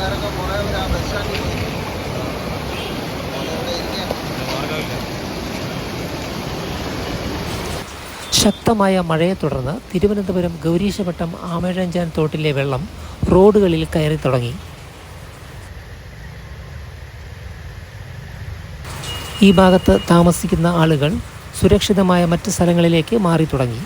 ആൾക്കാരൊക്കെ കുറേ പേര് ആ ബസ് സ്റ്റാൻഡിൽ പോയി ശക്തമായ മഴയെ തുടർന്ന് തിരുവനന്തപുരം ഗൗരീശവട്ടം ആമഴഞ്ചാൻ തോട്ടിലെ വെള്ളം റോഡുകളിൽ കയറി തുടങ്ങി. ഈ ഭാഗത്ത് താമസിക്കുന്ന ആളുകൾ സുരക്ഷിതമായ മറ്റ് സ്ഥലങ്ങളിലേക്ക് മാറി തുടങ്ങി.